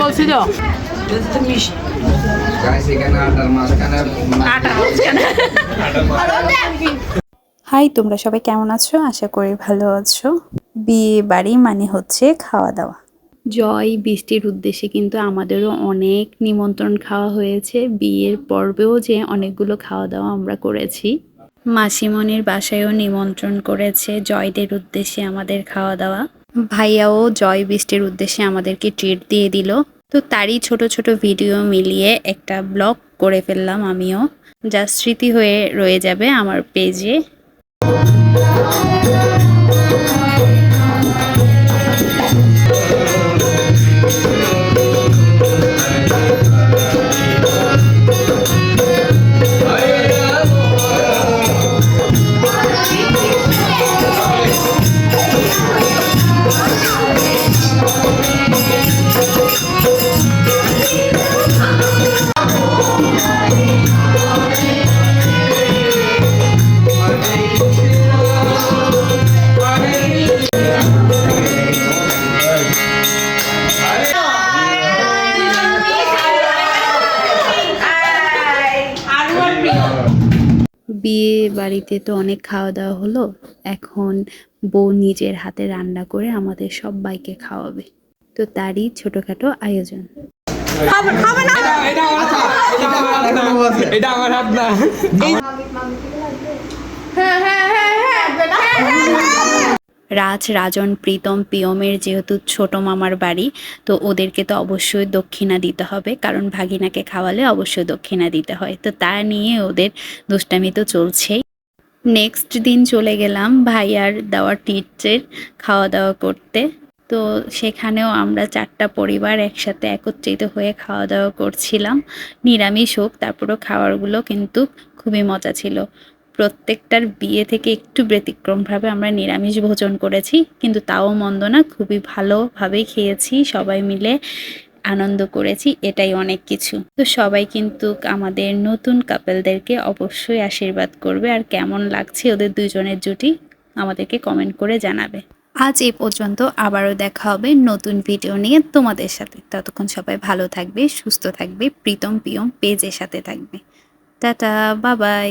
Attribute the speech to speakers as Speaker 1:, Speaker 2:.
Speaker 1: বলছি তো।
Speaker 2: গাইস এখানে আটার মাঝখানে
Speaker 1: আটা মাঝখানে
Speaker 3: হাই তোমরা সবাই কেমন আছো? আশা করি ভালো আছো। বিয়ে বাড়ি মানে হচ্ছে খাওয়া দাওয়া। জয় বৃষ্টির উদ্দেশ্যে কিন্তু আমাদেরও অনেক নিমন্ত্রণ খাওয়া হয়েছে। বিয়ের পর্বেও যে অনেকগুলো খাওয়া দাওয়া আমরা করেছি। মাসিমনির বাসায়ও নিমন্ত্রণ করেছে জয়দের উদ্দেশ্যে আমাদের খাওয়া দাওয়া। ভাইয়াও জয় বৃষ্টির উদ্দেশ্যে আমাদেরকে ট্রিট দিয়ে দিল। তো তারই ছোট ছোট ভিডিও মিলিয়ে একটা ব্লগ করে ফেললাম আমিও। যা স্মৃতি হয়ে রয়ে যাবে আমার পেজে Thank you. বিয়ে বাড়িতে তো অনেক খাওয়া দাওয়া হলো এখন বউ নিজের হাতে রান্না করে আমাদের সবাইকে খাওয়াবে তো তারই ছোটখাটো আয়োজন
Speaker 2: এটা আমার হাত না
Speaker 3: রাজ, রাজন, প্রীতম পিয়মের যেহেতু ছোট মামার বাড়ি, তো ওদেরকে তো অবশ্যই দক্ষিণা দিতে হবে। কারণ ভাগিনাকে খাওয়ালে অবশ্যই দক্ষিণা দিতে হয়। তো তা নিয়ে ওদের দুষ্টামি তো চলছেই। নেক্সট দিন চলে গেলাম ভাইয়ার দেওয়া টিচের খাওয়া দাওয়া করতে। তো সেখানেও আমরা চারটা পরিবার একসাথে একত্রিত হয়ে খাওয়া দাওয়া করছিলাম। নিরামিষ হোক, তারপরেও খাবারগুলো কিন্তু খুবই মজা ছিল। প্রত্যেকটার বিয়ে থেকে একটু ব্যতিক্রমভাবে আমরা নিরামিষ ভোজন করেছি, কিন্তু তাও মন্দ না, খুবই ভালোভাবেই খেয়েছি, সবাই মিলে আনন্দ করেছি, এটাই অনেক কিছু। তো সবাই কিন্তু আমাদের নতুন কাপেলদেরকে অবশ্যই আশীর্বাদ করবে, আর কেমন লাগছে ওদের দুজনের জুটি আমাদেরকে কমেন্ট করে জানাবে। আজ এই পর্যন্ত আবারও দেখা হবে নতুন ভিডিও নিয়ে তোমাদের সাথে। ততক্ষণ সবাই ভালো থাকবে, সুস্থ থাকবে, প্রীতম পিয়ম পেজের সাথে থাকবে। টাটা, বাবাই।